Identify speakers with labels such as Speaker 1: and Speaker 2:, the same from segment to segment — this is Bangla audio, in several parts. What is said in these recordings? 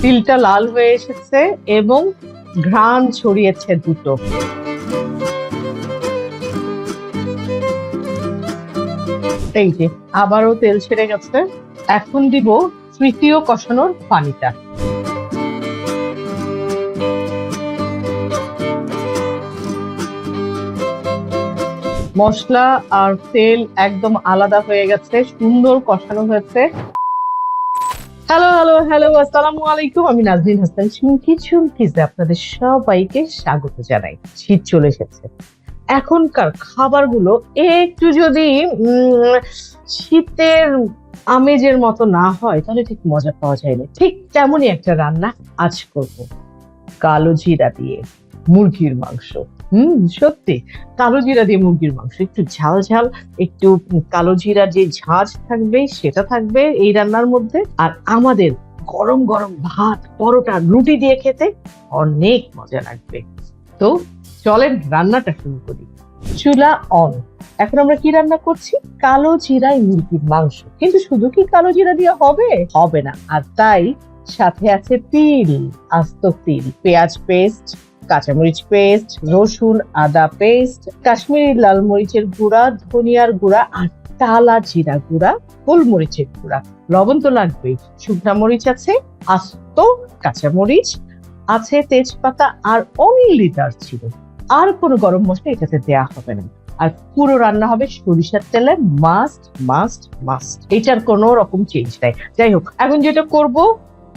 Speaker 1: তিলটা লাল হয়ে এসেছে এবং ঘ্রাণ ছড়িয়েছে দুটো। এই যে, আবারও তেল ছেড়ে গেছে। এখন দিব তৃতীয় কষানোর পানিটা। মশলা আর তেল একদম আলাদা হয়ে গেছে, সুন্দর কষানো হয়েছে। হ্যালো হ্যালো হ্যালো আসসালামু আলাইকুম। আমি নাজনীন হাসান চুমকি চুমকিতে আপনাদের সবাইকে স্বাগত জানাই। শীত চলে এসেছে। এখনকার খাবারগুলো একটু যদি শীতের আমেজের মতো না হয়, তাহলে ঠিক মজা পাওয়া যায় না। ঠিক তেমনই একটা রান্না আজ করব। কালো জিরা দিয়ে। মুরগির মাংস। হুম, সত্যি। কালো জিরা দিয়ে মুরগির মাংস। একটু ঝাল ঝাল, একটু কালো জিরা যে ঝাঁজ থাকবে, সেটা থাকবে এই রান্নার মধ্যে। আর আমাদের গরম গরম ভাত, পরোটা, রুটি দিয়ে খেতে অনেক মজা লাগবে। তো চলেন রান্নাটা শুরু করি। চুলা অন। এখন আমরা কি রান্না করছি? কালো জিরাই মুরগির মাংস। কিন্তু শুধু কি কালো জিরা দিয়ে হবে? হবে না। আর তাই সাথে আছে তিল, আস্ত তিল, পেঁয়াজ পেস্ট, কাঁচামরিচ পেস্ট, রসুন, আদা পেস্ট, কাশ্মীরি লাল মরিচের গুঁড়া, ধনিয়ার গুঁড়া আর টালা জিরা গুঁড়া, গোলমরিচের গুঁড়া। লবণ তো লাগবেই। শুকনা মরিচ আছে, আস্ত কাঁচামরিচ, আছে তেজপাতা আর অনলি ছিল আর কোনো গরম মশলা এটাতে দেয়া হবে না। আর পুরো রান্না হবে সরিষার তেলে মাস্ট মাস্ট মাস্ট এটার কোনো রকম চেঞ্জ নাই। যাই হোক, এখন যেটা করব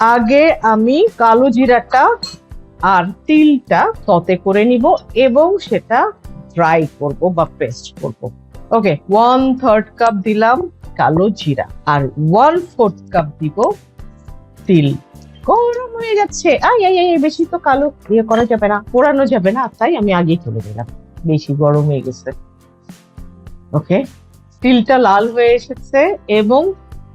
Speaker 1: আগে আমি কালো জিরাটা আর তিলটা সতে করে নিব এবং সেটা ড্রাই করব বা পেস্ট করব। ওকে ওয়ান থার্ড কাপ দিলাম কালো জিরা আর ওয়ান ফোর্থ কাপ দিব তিল। গরম হয়ে যাচ্ছে। আই আই বেশি তো কালো ইয়ে করা যাবে না, পোড়ানো যাবে না, তাই আমি আগেই তুলে দিলাম বেশি গরম হয়ে গেছে। ওকে তিলটা লাল হয়ে এসেছে এবং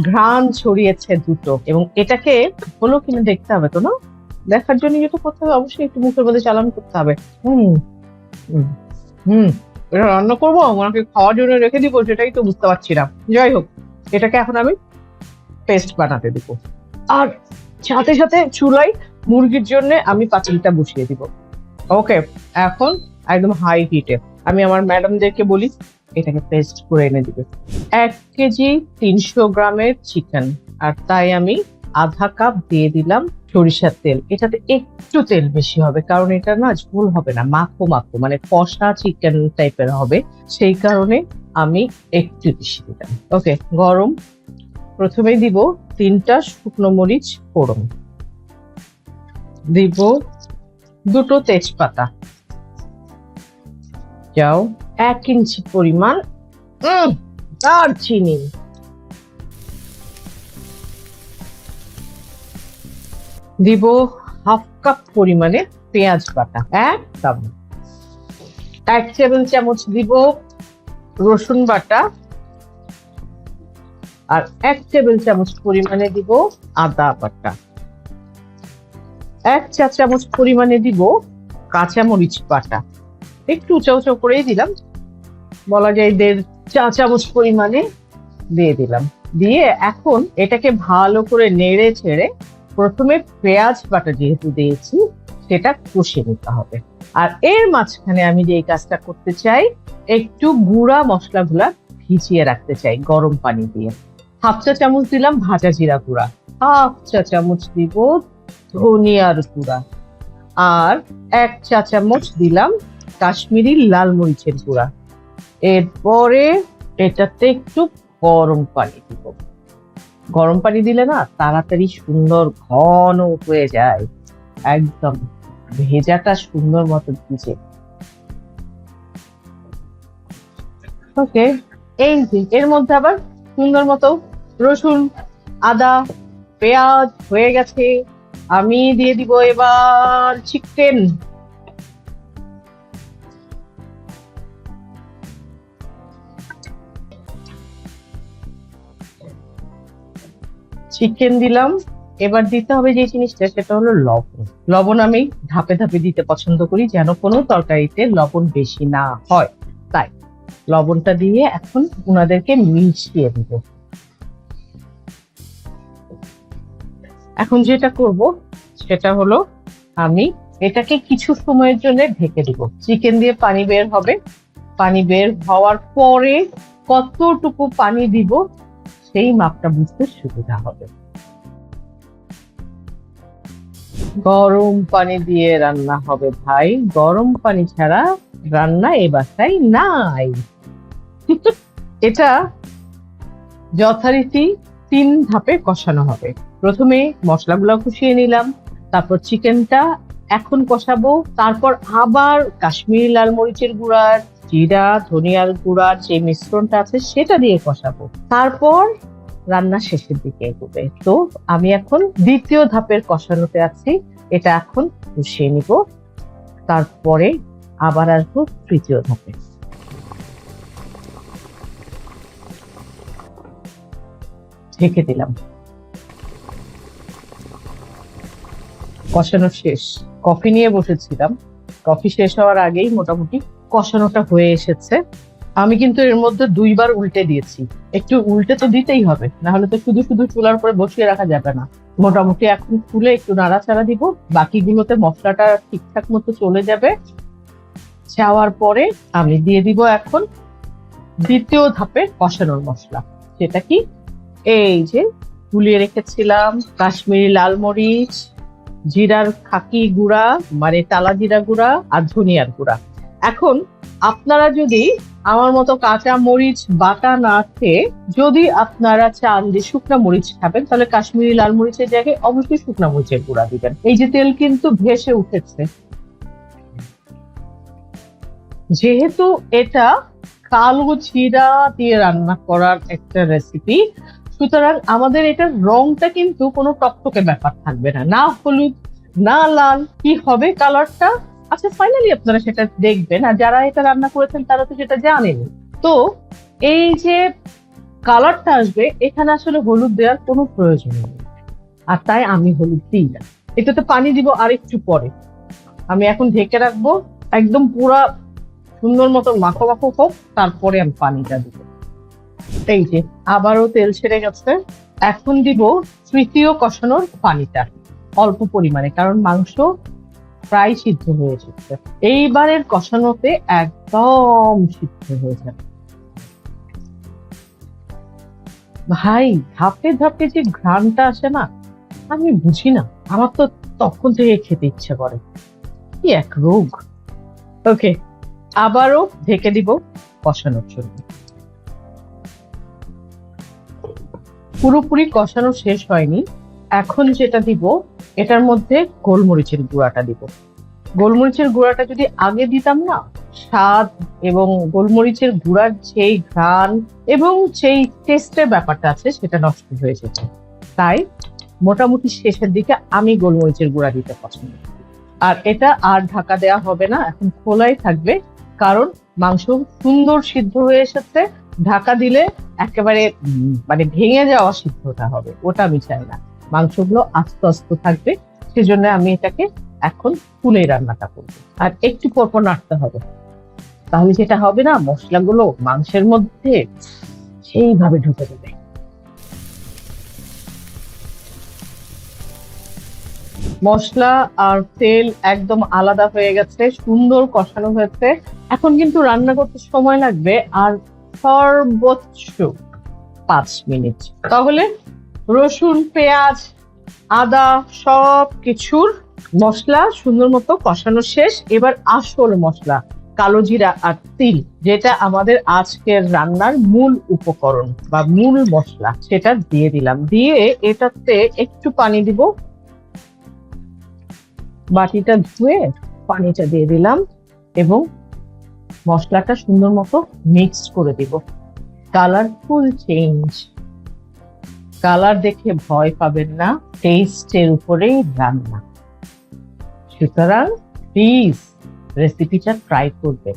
Speaker 1: ঘ্রাণ ছড়িয়েছে দুটো। এবং এটাকে হলো কিনা দেখতে হবে তো না? দেখার জন্য যেটা করতে হবে অবশ্যই একটু মুখের মধ্যে চালান করতে হবে। হুম হুম, এটা রান্না করব ওনাকে খাওয়ার জন্য রেখে দিব সেটাই তো বুঝতে পারছি না। যাই হোক এটাকে এখন আমি পেস্ট বানাতে দিব। আর সাথে সাথে চুলাই মুরগির জন্য আমি পাতিলটা বসিয়ে দিব। ওকে এখন একদম হাই হিটে আমি আমার ম্যাডামদেরকে বলি এটাকে পেস্ট করে এনে দিবে। এক কেজি তিনশো গ্রামের চিকেন আর তাই আমি আধা কাপ দিয়ে দিলাম সরিষার তেল। এটাতে একটু তেল বেশি হবে, কারণ এটা না ঝোল হবে না, মাখো মাখো মানে কষা চিকেন টাইপের হবে। সেই কারণে আমি একটু বেশি দিলাম। ওকে গরম। প্রথমেই দিব তিনটা শুকনো মরিচ ফোড়ন। দিব দুটো তেজপাতা। যাও। এক ইঞ্চি পরিমাণ দারচিনি দিব হাফ কাপ পরিমাণে পেঁয়াজ বাটা একদম এক টেবিল চামচ দিব রসুন বাটা, আর এক টেবিল চামচ পরিমাণে দিব আদা বাটা। এক চা চামচ পরিমাণে দিব কাঁচামরিচ বাটা। একটু উঁচা উঁচা করেই দিলাম বলা যায় দেড় চা চামচ পরিমাণে দিয়ে দিলাম। দিয়ে এখন এটাকে ভালো করে নেড়ে ছেড়ে প্রথমে পেঁয়াজ বাটা যেহেতু দিয়েছি, সেটা কষে নিতে হবে। আর এর মাঝখানে আমি যে এই কাজটা করতে চাই, একটু গুঁড়া মশলাগুলা ভিজিয়ে রাখতে চাই গরম পানি দিয়ে। হাফ চা চামচ দিলাম ভাজা জিরা গুঁড়া। হাফ চা চামচ দিব ধনিয়ার গুঁড়া। আর এক চা চামচ দিলাম কাশ্মীরি লাল মরিচের গুঁড়া। এরপরে এটাতে একটু গরম পানি দিব। গরম পানি দিলে না তাড়াতাড়ি সুন্দর ঘন হয়ে যায়। একদম ভেজাটা সুন্দর মতো ভিজে। ওকে, এই এর মধ্যে আবার সুন্দর মতো রসুন, আদা, পেঁয়াজ হয়ে গেছে। আমি দিয়ে দিব এবার চিকেন চিকেন দিলাম। এবার দিতে হবে যে জিনিসটা, সেটা হলো লবণ। লবণ আমি ধাপে ধাপে দিতে পছন্দ করি যেন কোনো তরকারিতে লবণ বেশি না হয়। তাই লবণটা দিয়ে এখন ওনাদেরকে মিশিয়ে দিব। এখন যেটা করব, সেটা হলো আমি এটাকে কিছু সময়ের জন্য ঢেকে দিব। চিকেন দিয়ে পানি বের হবে। পানি বের হওয়ার পরে কতটুকু পানি দিব সেই মাপটা বুঝতে সুবিধা হবে। গরম পানি দিয়ে রান্না হবে ভাই। গরম পানি ছাড়া রান্না এ বাসায় নাই। এটা যথারীতি তিন ধাপে কষানো হবে। প্রথমে মশলাগুলো কষিয়ে নিলাম, তারপর চিকেনটা এখন কষাবো, তারপর আবার কাশ্মীরি লাল মরিচের গুঁড়ার জিরা, ধনিয়ার গুঁড়ার যে মিশ্রণটা আছে সেটা দিয়ে কষাবো। তারপর রান্না শেষের দিকে এগোবে। তো আমি এখন দ্বিতীয় ধাপের কষানোতে আছি। এটা এখন কষিয়ে নিব। তারপরে আবার আসব তৃতীয় ধাপে। ঢেকে দিলাম। কষানো শেষ। কফি নিয়ে বসেছিলাম। কফি শেষ হওয়ার আগেই মোটামুটি কষানোটা হয়ে এসেছে। আমি কিন্তু এর মধ্যে দুইবার উল্টে দিয়েছি। একটু উল্টে তো দিতেই হবে না হলে তো শুধু শুধু চুলার উপরে বসিয়ে রাখা যাবে না। মোটামুটি এখন তুলে একটু নাড়াচাড়া দিব, বাকিগুলোতে মশলাটা ঠিকঠাক মতো চলে যাবে। যাওয়ার পরে আমি দিয়ে দিব এখন দ্বিতীয় ধাপে কষানোর মশলা। সেটা কি? এই যে গুলিয়ে রেখেছিলাম, কাশ্মীরি লাল মরিচ, জিরার খাকি গুঁড়া মানে টালা জিরা গুঁড়া আর ধনিয়ার গুঁড়া। এখন আপনারা যদি আমার মতো কাঁচা মরিচ, বাটা না খেয়ে যদি আপনারা চান যে শুকনা মরিচ খাবেন, তাহলে কাশ্মীরি লাল মরিচের জায়গায় অবশ্যই শুকনা মরিচের গুঁড়া দিবেন। এই যে তেল কিন্তু ভেসে উঠেছে। যেহেতু এটা কালো জিরা দিয়ে রান্না করার একটা রেসিপি সুতরাং আমাদের এটার রংটা কিন্তু কোনো টকটকে ব্যাপার থাকবে না। না হলুদ, না লাল, কি হবে কালারটা আচ্ছা ফাইনালি আপনারা সেটা দেখবেন, আর যারা এটা রান্না করেছেন তারা তো সেটা জানেন। তো এই যে কালারটা আসবে, এখানে আসলে হলুদ দেওয়ার কোনো প্রয়োজন নেই। আর তাই আমি হলুদ দিই না। এটাতে পানি দিব আর একটু পরে। আমি এখন ঢেকে রাখব, একদম পুরা সুন্দর মতো মাখো মাখো হোক, তারপরে আমি পানিটা দিব। এই যে, আবারও তেল ছেড়ে গেছে। এখন দিব তৃতীয় কষানোর পানিটা, অল্প পরিমাণে, কারণ মাংস প্রায় সিদ্ধ হয়ে এসেছে। এইবারের কষানোতে একদম সিদ্ধ হয়ে যাবে। ভাই, ধাপে ধাপে যে ঘ্রাণটা আসে না, আমি বুঝি না। আমার তো তখন থেকে খেতে ইচ্ছে করে। কি এক রোগ। ওকে, আবারও ঢেকে দিব কষানোর জন্য। পুরোপুরি কষানো শেষ হয়নি। এখন যেটা দিব এটার মধ্যে গোলমরিচের গুঁড়াটা দিব। গোলমরিচের গুঁড়াটা যদি আগে দিতাম না, স্বাদ এবং গোলমরিচের গুঁড়ার যেই ঘ্রাণ এবং যেই টেস্টের ব্যাপারটা আছে সেটা নষ্ট হয়ে যেত। তাই মোটামুটি শেষের দিকে আমি গোলমরিচের গুঁড়া দিতে পছন্দ আর এটা আর ঢাকা দেওয়া হবে না, এখন খোলাই থাকবে, কারণ মাংস সুন্দর সিদ্ধ হয়ে এসেছে। ঢাকা দিলে একেবারে মানে ভেঙে যাওয়া সিদ্ধটা হবে, ওটা আমি চাই না। মাংসগুলো আস্তে আস্তে থাকবে, সেজন্য আমি এটাকে এখন ফুলে রান্নাটা করব। আর একটু পরপর নাড়তে হবে। তাহলে যেটা হবে না, মশলাগুলো মাংসের মধ্যে সেইভাবে ঢুকে দেবে মশলা আর তেল একদম আলাদা হয়ে গেছে, সুন্দর কষানো হয়েছে। এখন কিন্তু রান্না করতে সময় লাগবে, আর সর্বোচ্চ পাঁচ মিনিট। তাহলে রসুন, পেঁয়াজ, আদা সব কিছুর মশলা সুন্দর মতো কষানো শেষ। এবার আসল মশলা, কালো জিরা আর তিল, যেটা আমাদের আজকের রান্নার মূল উপকরণ বা মূল মশলা। সেটা দিয়ে দিলাম। দিয়ে এটাতে একটু পানি দিব। বাটিটা ধুয়ে পানিটা দিয়ে দিলাম এবং মশলাটা সুন্দর মতো মিক্সড করে দিব। কালারফুল চেঞ্জ কালার দেখে ভয় পাবেন না টেস্টের উপরেই রান্না। সুতরাং প্লিজ রেসিপিটা ট্রাই করবেন।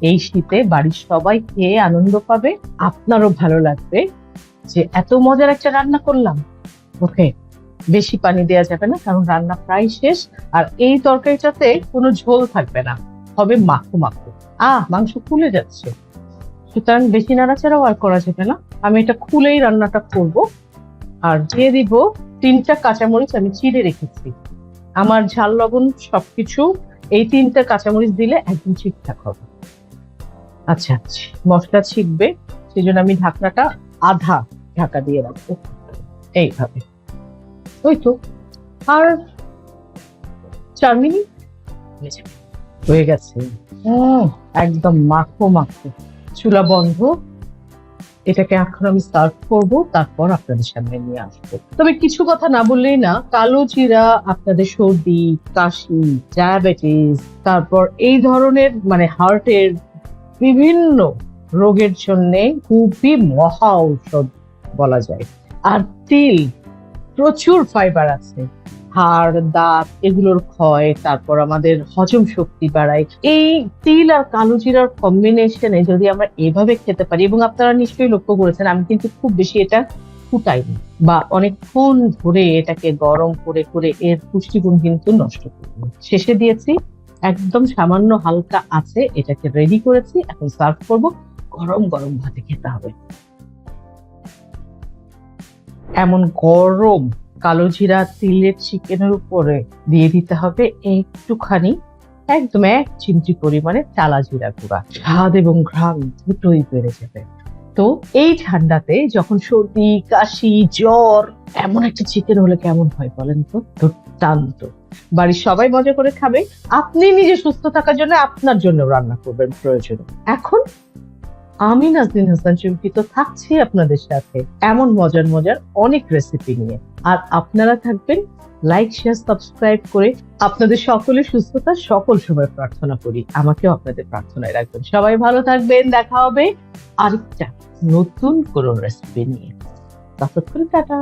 Speaker 1: এই শীতে বাড়ির সবাই খেয়ে আনন্দ পাবে, আপনারও ভালো লাগবে যে এত মজার একটা রান্না করলাম। ওকে, বেশি পানি দেওয়া যাবে না, কারণ রান্না প্রায় শেষ, আর এই তরকারিটাতে কোনো ঝোল থাকবে না, হবে মাখো মাখো। আহ, মাংস ফুলে যাচ্ছে। সুতরাং বেশি নাড়াচাড়াও আর করা যাবে না, আমি এটা খুলেই রান্নাটা করব। আর দিয়ে দিব তিনটা কাঁচামরিচ আমি চিড়ে রেখেছি। আমার ঝাল, লবণ সবকিছু এই তিনটা কাঁচামরিচ দিলে একদম ঠিকঠাক হবে। আচ্ছা মশলা ছিটবে সেই জন্য আমি ঢাকনাটা আধা ঢাকা দিয়ে রাখব। এইভাবে। ওই তো। আর চার মিনিট? হয়ে গেছে। একদম মাখো মাখো। চুলা বন্ধ। এটাকে এখন আমি সার্ভ করব, তারপর আপনাদের সামনে নিয়ে আসব। তবে কিছু কথা না বললেই না, কালো জিরা, আপনাদের সর্দি, কাশি ডায়াবেটিস তারপর এই ধরনের মানে হার্টের বিভিন্ন রোগের জন্য খুবই মহা ঔষধ বলা যায়। আর তিল, প্রচুর ফাইবার আছে। হাড়, দাঁত এগুলোর ক্ষয়, তারপর আমাদের হজম শক্তি বাড়ায়। এই তিল আর কালো জিরার কম্বিনেশনে যদি আমরা এভাবে খেতে পারি, এবং আপনারা নিশ্চয়ই লক্ষ্য করেছেন, আমি কিন্তু খুব বেশি এটা ফুটাইনি বা অনেকক্ষণ ধরে এটাকে গরম করে করে এর পুষ্টিগুণ কিন্তু নষ্ট করিনি। শেষে দিয়েছি, একদম সামান্য হালকা আছে, এটাকে রেডি করেছি, এখন সার্ভ করব, গরম গরম ভাতে খেতে হবে। এমন গরম কালো জিরা, তিলের চিকেনের উপরে দিয়ে দিতে হবে একটুখানি, একদম এক চিমটি পরিমাণে চালা জিরা গুঁড়া। স্বাদ এবং ঘ্রাণ দুটোই বেড়ে যাবে। তো এই ঠান্ডাতে যখন সর্দি, কাশি, জ্বর, এমন একটা চিকেন হলে কেমন হয় বলেন তো? দুর্দান্ত। বাড়ির সবাই মজা করে খাবে। আপনি নিজে সুস্থ থাকার জন্য আপনার জন্য রান্না করবেন প্রয়োজন। এখন আমি নাজনীন হাসান চুমকি তো থাকছি আপনাদের সাথে এমন মজার মজার অনেক রেসিপি নিয়ে। আর আপনারা থাকবেন লাইক শেয়ার সাবস্ক্রাইব করে আপনাদের সকলের সুস্থতা সকল সময় প্রার্থনা করি। আমাকেও আপনাদের প্রার্থনায় রাখবেন। সবাই ভালো থাকবেন, দেখা হবে আরেকটা নতুন কোনো রেসিপি নিয়ে। ততক্ষণ টাটা।